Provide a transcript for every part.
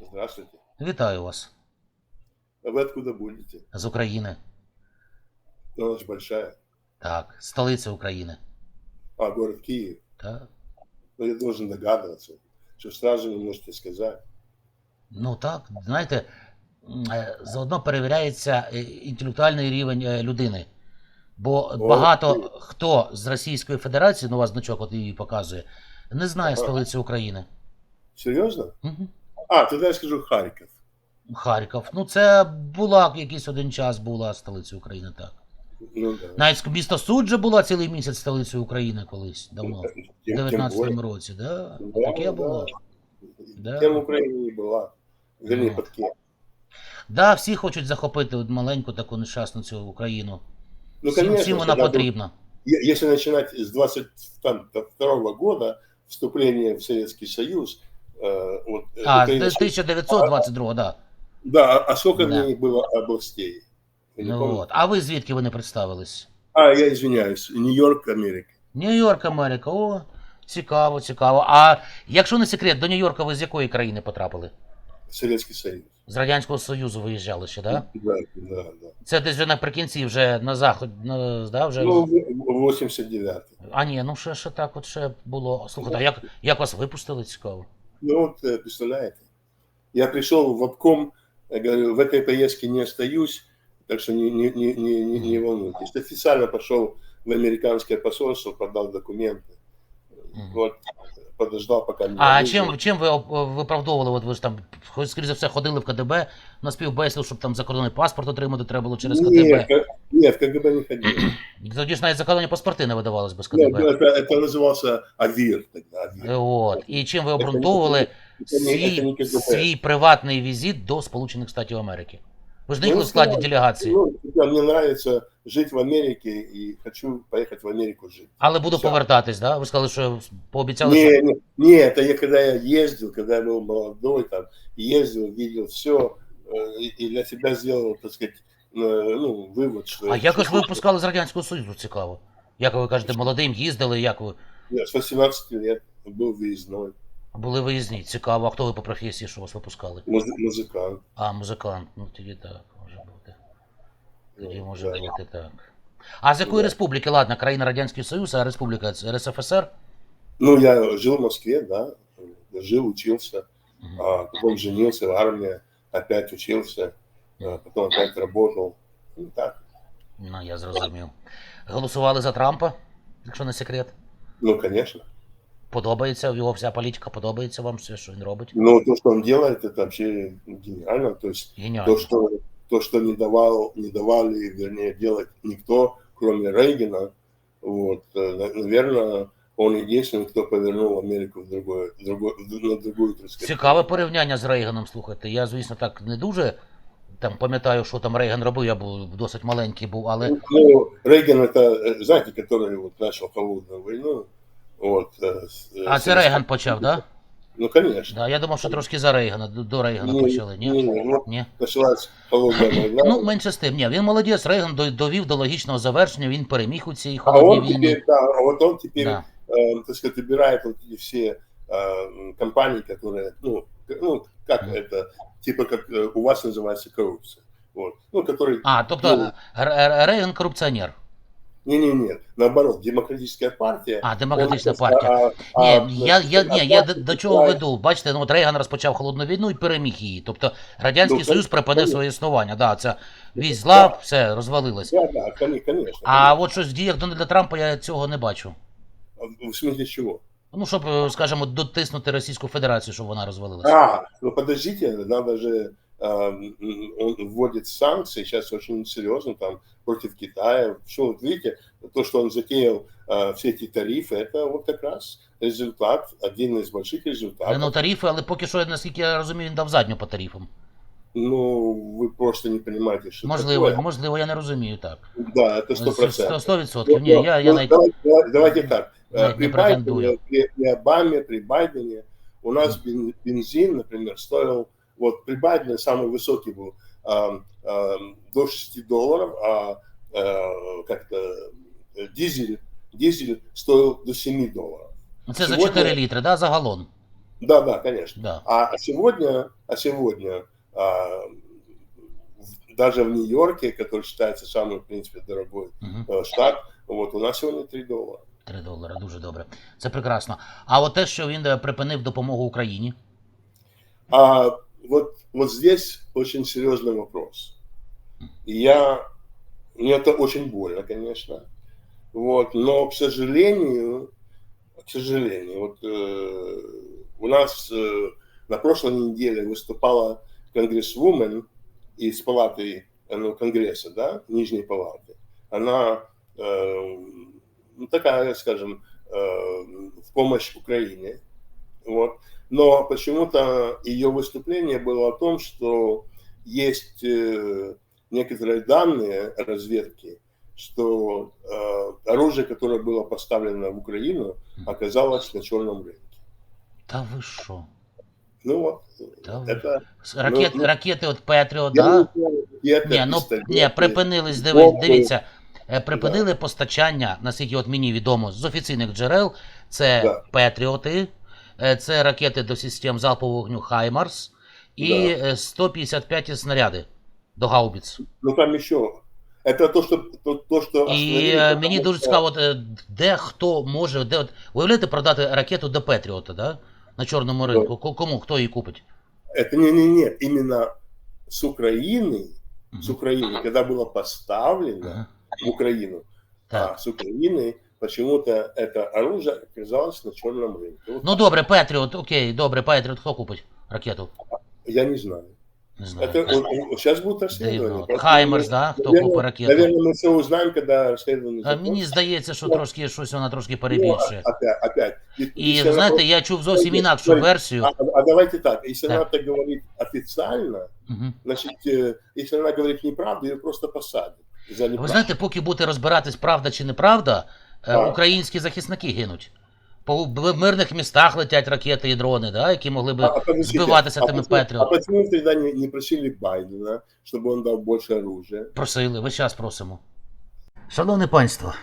Здравствуйте. Вітаю вас А вы откуда будете? з України. Ну, Она же большая. Так, столиця України. А, город Киев. Так. Ну, я должен догадываться, что сразу не можете сказать. Ну так, знаєте, е, заодно перевіряється е, інтелектуальний рівень е, людини. Бо багато хто з Російської Федерації, ну у вас значок от її показує, не знає Ага. столиці України. Серьезно? Мгм. А, тогда я скажу Харьков. Харків. Ну, це була якийсь один час була столиця України, так. Ну да. Навіть місто Суджа була цілий місяць столицею України колись, давно. Тем- В тем 19-му более. році, да? Да, Таке да. було. Да. Кем Украина не была. Вернее, Ну. под кем. Да, всі хочуть захопити от маленьку таку нещасну цю Україну. Ну, всім, конечно, всім вона когда был- потрібна. Е- Если начинать с 22 года, вступление в Советский Союз, э, вот, э, а, Украина- 1922, да. Да, а- а сколько Да. было областей? Ну, помните? от. А ви звідки ви не представились? А, я извиняюсь, Нью-Йорк, Америка. Нью-Йорк, Америка. О, цікаво, цікаво. А якщо не секрет, до Нью-Йорка ви з якої країни потрапили? Советский Союз. З Радянського Союзу виїжджали ще, да? Да, да, да. Це десь вже наприкінці, вже на заход, на, да, вже... Ну, в- 89 А ні, ну ще, ще так от ще було. Слухайте, а як, як вас випустили, цікаво? Ну вот, э, представляете, я пришел в обком, я говорю, в этой поездке не остаюсь, так что не, не, не, не, не, не волнуйтесь. Официально пошел в американское посольство, подал документы. Мгм. Вот, подождал, пока меня А вызвали. чим, чим ви оп- виправдовували? От ви ж там, хоч, скоріше за все, ходили в КДБ на співбесіду, щоб там закордонний паспорт отримати треба було через КДБ. Нет, К- нет, КГБ не ходил. Тоді ж навіть закордонні паспорти не видавались без Нет, КДБ. ну, это, это назывался АВИР тогда. АВИР. Е, От. І чим ви обґрунтовували Это не, это не свій, КГБ. свій приватний візит до Сполучених Штатів Америки? Ви ж не Ну, їхали в складі ну, делегації, Ну, да, мне нравится жить в Америке и хочу поехать в Америку жить. але буду все. повертатись, да? Ви сказали, що пообіцяли, що Не, не, не, это я когда я ездил, когда я был молодой, там, ездил, видел все, и, и для себя сделал, так сказать, э, ну, вывод, что... А як ж ви випускали з Радянського Союзу, цікаво? Як ви кажете, молодим їздили, як ви Я с 18 лет был выездной були виїзні? Цікаво, а хто ви по професії, що вас випускали? муз- музыкант. А, музикант, ну тоді так, може бути. Тоді Ну, може да. бути так. А з якої Да. республіки? Ладно, країна Радянський Союз, а республіка це РСФСР? Ну, я жил в Москве, да, жил, учился, Мгм. а потом женился в армии, опять учился, а потом опять работал. Ну, так. Ну, я зрозумів. Голосували за Трампа, якщо не секрет. Ну, конечно Подобається його вся політика, подобається вам все, що він робить. Но то, что он делает, это вообще гениально. То есть Геніально. то, что, то, что не, давал, не давали, вернее, делать никто, кроме Рейгана, вот, наверное, он единственный, кто повернул Америку в другое, в другое, в- на другую, так сказать. Цікаве порівняння з Рейганом, слухайте. Я, звісно, так не дуже там пам'ятаю, що там Рейган робив, я був досить маленький був, але Ну, Рейган это, э, знаете, который вот начал холодную войну. Вот, э, с- э, а с- це Рейган почав, так? Да? Ну, конечно. Да, я думав, що трошки за Рейгана, до- до Рейгана Ні, почали, ні? ні, ну, Ні. Началась холодная война. Ну, менше з тим. Ні, він молодець, Рейган до- довів до логічного завершення, він переміг у цій а холодній он війні. теперь, да, а вот он теперь Да. э, так сказать, убирает вот эти все э, компании, которые, ну, к- ну как Мгм. это, типа как э, у вас называется коррупция. Вот. Ну, который... А, тобто Ну. Р- Р- Рейган корупціонер. Не-не-не, наоборот, демократическая партия. А, демократична партія. а- Ні, а, я, я, ні, я до, до чого веду. Бачите, ну от Рейган розпочав холодну війну і переміг її. Тобто Радянський Ну, Союз припинив своє існування. Да, це вісь зла, Так. все, розвалилось. Да, да, коне- конечно. А от щось в діях Дональда Трампа я цього не бачу. В смысле чего? Ну, щоб, е, скажімо, дотиснути Російську Федерацію, щоб вона розвалилася. А, ну подождите, надо же, он вводит санкции, сейчас очень серьезно там против Китая. Все, вот видите, то, что он затеял э, все эти тарифы, это вот как раз результат, один из больших Не результатов. ну тарифи, але поки що, наскільки я розумію, він дав задню по тарифам. Ну, вы просто не понимаете, что Можливо, такое. можливо, я не розумію так. Да, это сто Сто процентов. сто відсотків. Ні, я, я Ну, навіть давайте, давайте- давайте так. Э, Нет, При, не претендую. Байдене, при, при Обаме, при Байдене у нас бен- бензин, например, стоил, вот при Байдене самый высокий был ам, ам, до 6 долларов, а э, как-то э, дизель, дизель стоил до 7 долларов. Ну, це за Сьогодні- 4 літри, да, за галон. Да, да, конечно. Да. А сегодня, а сегодня а, в- даже в Нью-Йорке, который считается самый, в принципе, дорогой Угу. э, штат, вот у нас сегодня 3 доллара. 3 долари, дуже добре. Це прекрасно. А от те, що він е, припинив допомогу Україні. А вот, вот здесь очень серьезный вопрос. Я, мне это очень больно, конечно. Вот, но, к сожалению, к сожалению, вот э, у нас э, на прошлой неделе выступала конгрессвумен из палаты э, ну, Конгресса, да, Нижней палаты. Она э, ну, такая, скажем, э, в помощь Украине. Вот. Но почему-то ее выступление было о том, что есть э, некоторые данные разведки, что э, оружие, которое было поставлено в Украину, оказалось на черном рынке. Та ви що? Ну вот, Та ви... это... С- Ракет, ну, ракети от Петріо, я да? не знаю, где это Ні, ну пистолеты. ні, припинились, диви, бомби. дивіться. е, Припинили постачання, наскільки от мені відомо, з офіційних джерел. Це Да. Петріоти, е, це ракети до систем залпового вогню Хаймарс і Да. е, 155 снаряди до гаубіц. Ну там еще... Это то, что... То, то, что І остановили, е, потому мені что- дуже цікаво, от, е, де хто може, де от, уявляєте, продати ракету до Петріота, да? На чорному ринку. Ко- Кому? Хто її купить? Это не-не-не, именно с Украины, Мгм. с Украины, когда было поставлено Ага. в Украину, Так. а с Украины почему-то это оружие оказалось на черном рынке. Вот Ну добре, Петріот, окей, добре, Петріот, хто купить ракету? я не знаю. Не знаю. Это сейчас будет расследование. Дивно. Просто, Хаймерс, да? Хто наверное, купить ракету? Наверное, мы все узнаем, когда расследование А мені закончится. здається, що Ну, трошки щось вона трошки Ну, перебільшує. опять, опять. И- І если она знаєте, просто- я чув зовсім інакшу Смотрите, версію. А, а давайте так, если Так. она так говорит официально, Мгм. значит, э, если она говорит неправду, ее просто посадят. За Ви неправду. знаєте, поки будете розбиратись, правда чи неправда, е, так. українські захисники гинуть. По мирних містах летять ракети і дрони, да, які могли би А, подождите, збиватися а тими почему- А почему тогда не, не просили Байдена, чтобы он дал больше оружия? Просили, весь час просимо. Шановне панство,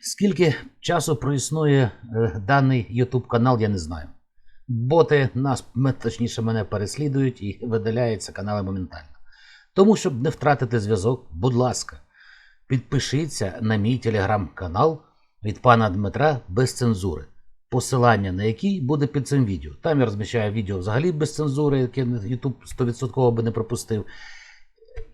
скільки часу проіснує е, даний YouTube канал, я не знаю. Боти нас, точніше, мене переслідують і видаляються канали моментально. Тому, щоб не втратити зв'язок, будь ласка, підпишіться на мій телеграм-канал від пана Дмитра без цензури. Посилання на який буде під цим відео. Там я розміщаю відео взагалі без цензури, яке YouTube 100% би не пропустив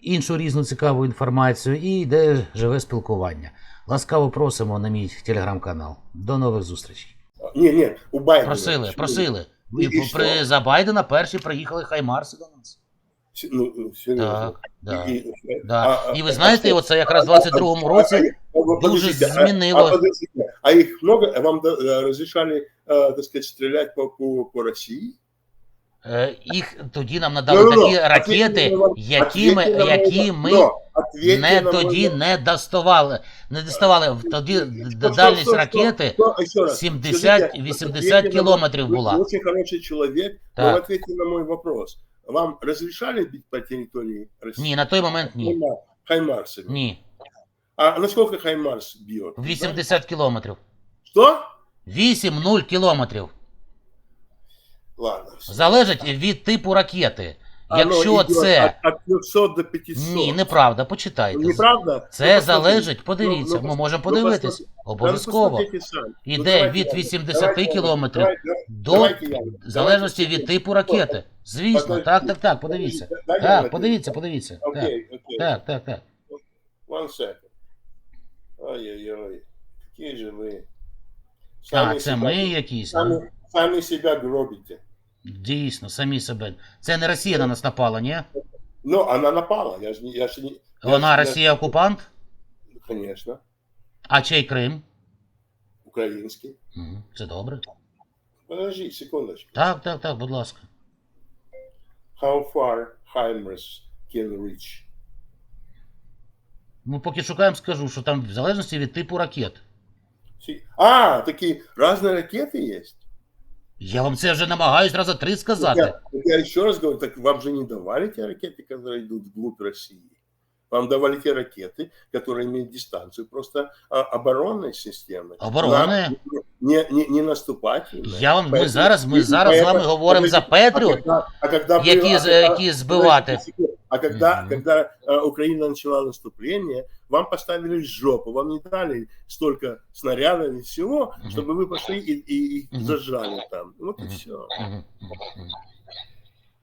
іншу різну цікаву інформацію і йде живе спілкування. Ласкаво просимо на мій телеграм-канал. До нових зустрічей. Не, нет, у Байдена. Просили, просили. І- І і при що? за Байдена перші приїхали Хаймарси до нас. С- Ну, ну, серьезно. Так, да. И- и- Да. а- І а- ви знаєте, а- оце якраз в а- 22-му а- році а- а- дуже подождите, а- змінило. А, подождите, а их много? Вам да, э, разрешали, э, так сказать, стрелять по, по, по России? е, їх тоді нам надали Ну-ну-ну, такі ракети, ответьте на мой- які ми, ответьте на мой які вопрос. ми Но ответьте не на мой тоді вопрос. не доставали. Не доставали. Тоді Что, д- что, дальність что, ракети что? Еще раз. 70-80 Скажите, ответьте на мой- кілометрів вы була. очень хороший человек, но Так. вы ответьте на мой вопрос. Вам разрешали бить по территории России? Ні, на той момент ні. Хаймар- Хаймарсами. Ні. А наскільки Хаймарс бьет? 80 кілометрів. Что? 8-0 кілометрів. Ладно. Залежить від типу ракети. Якщо це. От 300 до 500. Ні, неправда, почитайте. Неправда? Це Ну, залежить, подивіться, Ну, ну, ми можемо ну, подивитись. ну, Обов'язково. Ну, Іде від 80 давайте кілометрів давайте- до давайте залежності давайте- від типу ракети. Звісно, так, так, так, подивіться. Так, подивіться, подивіться. Так, Окей, так, так, так. One second. Ой-ой-ой. Какие же вы. А, це ми якісь. сами себя гробите. Дійсно, самі себе. Це не Росія на нас напала, ні? Ну, она напала. Я не... Я же не я Вона я- Росія окупант, Конечно. а чий Крим? Украинский. Мгм, Це добре. Подожди, секундочку. Так, так, так, будь ласка. How far HIMARS can reach? Ми поки шукаємо, скажу, що там в залежності від типу ракет. А, такие разные ракеты есть? Я вам це вже намагаюсь раза три сказати. Я, так я еще раз говорю, так вам же не давали те ракеты, которые идут вглубь России. Вам давали те ракеты, которые имеют дистанцию просто а, оборонной системы. Оборонные? На, не, не, не наступательная. Я вам, ми Поэтому- зараз, ми и зараз з вами поэтому- говоримо за подождите, Петріот. А когда, а когда які было- з- а когда- які збивати. подождите секунду. А когда, Мгм. когда э, Украина начала наступление, вам поставили в жопу, вам не дали столько снарядов и всего, Мгм. чтобы вы пошли и, и их Мгм. зажали там. Вот и Мгм. все. Мгм, мгм, мгм.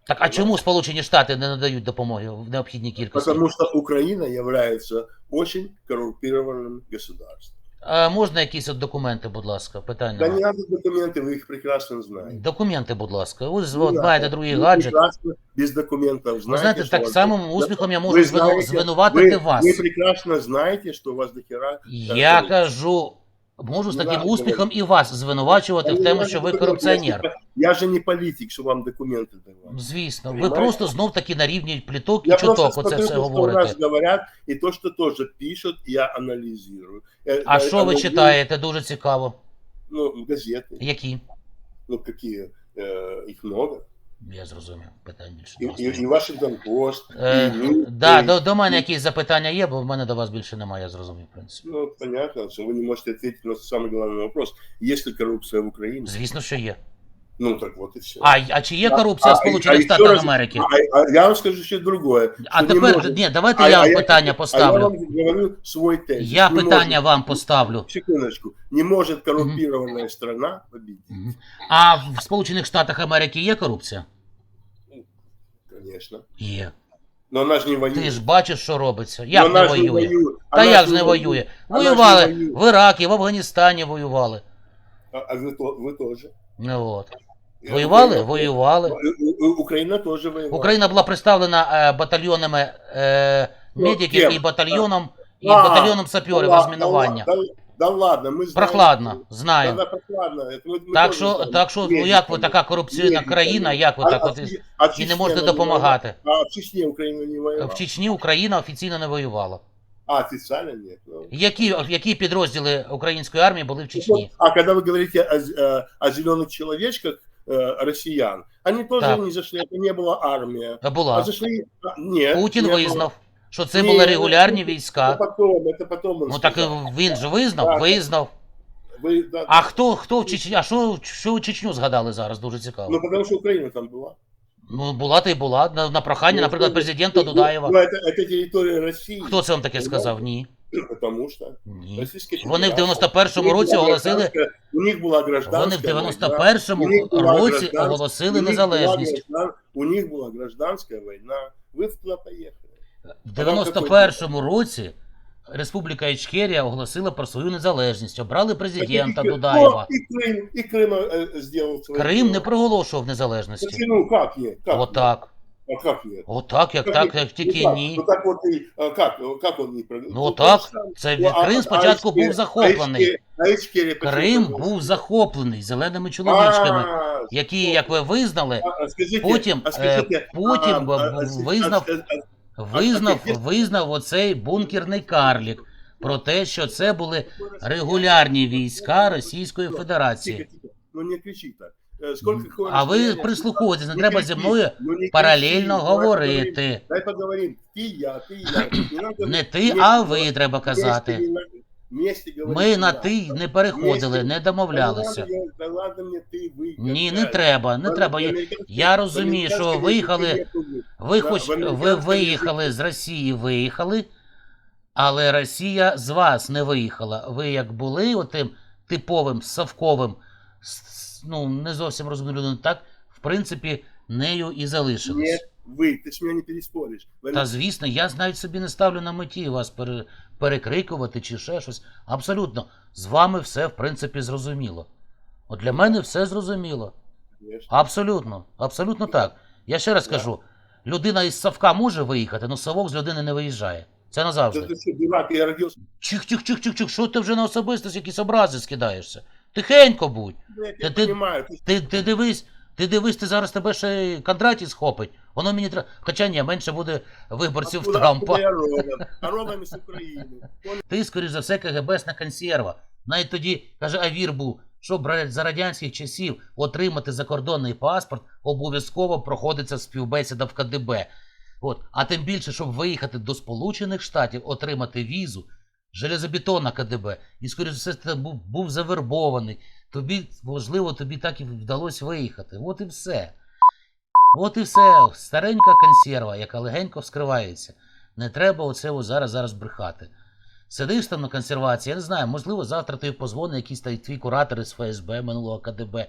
Так а чому Сполучені Штати не надають допомоги в необхідній кількості? Потому что Украина является очень коррумпированным государством. А можна якісь от документи, будь ласка, питання. Да нема. не надо документы, вы их прекрасно знаете. Документи, будь ласка. Ви ж Не от надо. маєте другий Вы гаджет. прекрасно без документов Ви знаете, знаєте, что так у вас- самим успіхом я Вы можу звину- знаете, звинуватити вы, вас. Вы прекрасно знаете, что у вас дохера... Я коррупции. кажу, можу з Не таким надо успіхом і вас звинувачувати в Да не тому, надо що ви документы. корупціонер. Я же не политик, что вам документы давать. Звісно, ви Понимаєте? просто знов таки на рівні пліток і Я просто чуток оце смотрю, все то, что у говорите. нас говорят, и то, что тоже пишут, я анализирую. Э, А э, що ви анализирую, читаєте? Дуже цікаво. Ну, газеты. Які? Ну, какие? Э, их много. Я зрозумів. Питань більше. И, немає. и, и Вашингтон Пост. Е, и Нью- да, и- до, до мене якісь запитання є, бо в мене до вас більше немає, я зрозумів, в принципі. Ну, понятно, что вы не можете ответить на самый главный вопрос. Есть ли коррупция в Украине? Звісно, що є. Ну, так вот и все. А, а чи є корупція в А- Сполучених Штатах Америки? А, а я вам скажу ще другое. А тепер может- ні, давайте А- я а вам я- питання А я поставлю. вам говорю свой тезис. Я Не питання может- вам поставлю. Секундочку. Не может коррумпированная страна победить. Мгм. А в Сполучених Штатах Америки є корупція? Конечно. Є. Но она же не воюет. Ти ж бачиш, що робиться. Но Як она не же воює? Та як ж не воює? Вона ж Воювали воює. в Іракі, в Афганістані воювали. А, а то- вы тоже. Ну, от. И Воювали? Украина- Воювали. У- у- Украина тоже воевала. Україна була представлена е, батальйонами е, Ну, медиків ким? і батальйоном, і А, батальйоном саперів Да ла- розмінування. Да, да, да ладно, мы знаем. Прохладно, Да, знаємо. да, прохладно. Это мы- мы Так тоже що, знаем. так що, ну Медиками. як ви така корупційна Медиками. країна, як ви А- так а от в і- Чечне- а в і не Чечне можете она допомагати? воевала? А в Чечне Украина не воевала? В Чечні Україна офіційно не воювала. А, официально нет. Ну. Які, які підрозділи української армії були в Чечні? А когда вы говорите о, з- э, о зеленых человечках э, россиян, они тоже Так. не зашли, это не была армия. А Була. зашли... а, Нет. Путін не было. визнав, що це Ні, були ну, регулярні Это війська. потом, это потом он Ну так і сказал. він же визнав, Так. визнав. Вы, да, А хто, хто в Чечні? А що, що в Чечню згадали зараз? Дуже Ну, цікаво. потому что Украина там была. Ну, була та й була. На, на прохання, Ну, наприклад, ну, президента Ну, Дудаєва. Ну, это, это территория России. Хто це вам таке сказав? Ні. Потому что Ні. Российская Вони в Федерация. 91-му У них році була оголосили. у них була гражданська Вони в війна. 91-му У році оголосили незалежність. У них була гражданська війна. Ви туди поїхали. В 91-му році Республіка Ічкерія оголосила про свою незалежність. Обрали президента і- Дудаєва. І Крим, і Крим э. Крим не проголошував незалежності. Как нет? Как Отак. А как нет? Отак, як так, як тільки ну, ні. Ну так от і, а, как, как он не? Ну отак. Це Ну, а- Крим спочатку був захоплений. Крим був захоплений зеленими чоловічками, які, як ви визнали, потім, е, потім визнав- визнав, визнав оцей бункерний карлік про те, що це були регулярні війська Російської Федерації. Ну не кричи так. Е, Сколько какое А ви расстояние? прислуховуєтесь, не Не треба кричи, зі мною ну, не паралельно кричи, давай поговорим. говорити. Дай поговорим. Ты и я, ты и я. Не, надо Не ти, вместе а говорить. ви треба Вместе казати. не надо. Вместе говорить Ми на не ти надо. не переходили, Вместе. не домовлялися. Да ладно, я- да ладно мне ты, вы. Ні, как не так. треба, не В треба. Я- американській- Я в розумію, що американській виїхали. язикі нету Ви Да, хоч в ви американському виїхали язикі- з Росії, виїхали, але Росія з вас не виїхала. Ви як були отим типовим совковим, с- ну не зовсім розумною людиною, так в принципі нею і залишились. Нет, вы, ты с меня не переспоришь. В Та звісно, я навіть собі не ставлю на меті вас пере, перекрикувати чи ще щось. Абсолютно, з вами все в принципі зрозуміло. От для мене все зрозуміло. Конечно. Абсолютно, абсолютно так. Я ще раз кажу: людина із совка може виїхати, але совок з людини не виїжджає. Це Да назавжди. ты что, дурак, я родился. Чих, чих, чих, чих, чих, що ти вже на особистість якісь образи скидаєшся? Тихенько будь. Я Да тебя ты- понимаю. ты Ти, ти дивись, ти дивись, ти зараз тебе ще й Кондратій схопить. Воно мені треба. Хоча ні, менше буде виборців Откуда- Трампа. откуда я родом? А родом из Украины. Понял? Ти, скоріш за все, КГБсна консерва. Навіть тоді, каже, Авір був, що брать, за радянських часів отримати закордонний паспорт, обов'язково проходиться співбесіда в КДБ. От. А тим більше, щоб виїхати до Сполучених Штатів, отримати візу, железобетонна КДБ. І, скоріш за все, ти був, був завербований, тобі, можливо, тобі так і вдалося виїхати. От і все. От і все. Старенька консерва, яка легенько вскривається. Не треба оце зараз зараз брехати. Сидиш там на консервації, я не знаю, можливо, завтра тобі позвонить якийсь твій куратор із ФСБ минулого КДБ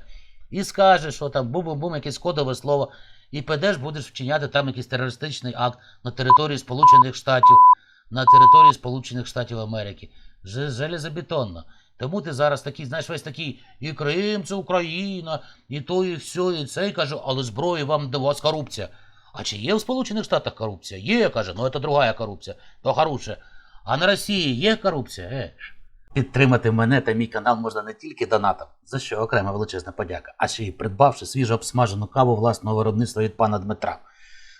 і скаже, що там бум-бум-бум, якесь кодове слово, і підеш, будеш вчиняти там якийсь терористичний акт на території Сполучених Штатів, на території Сполучених Штатів Америки. Железобетонно. Тому ти зараз такий, знаєш, весь такий, і Крим, це Україна, і то, і все, і це, і кажу, але зброї вам до вас корупція. А чи є в Сполучених Штатах корупція? Є, каже, ну це другая корупція, то хороше. А на Росії є корупція? Е. Підтримати мене та мій канал можна не тільки донатом, за що окрема величезна подяка, а ще й придбавши свіжо обсмажену каву власного виробництва від пана Дмитра.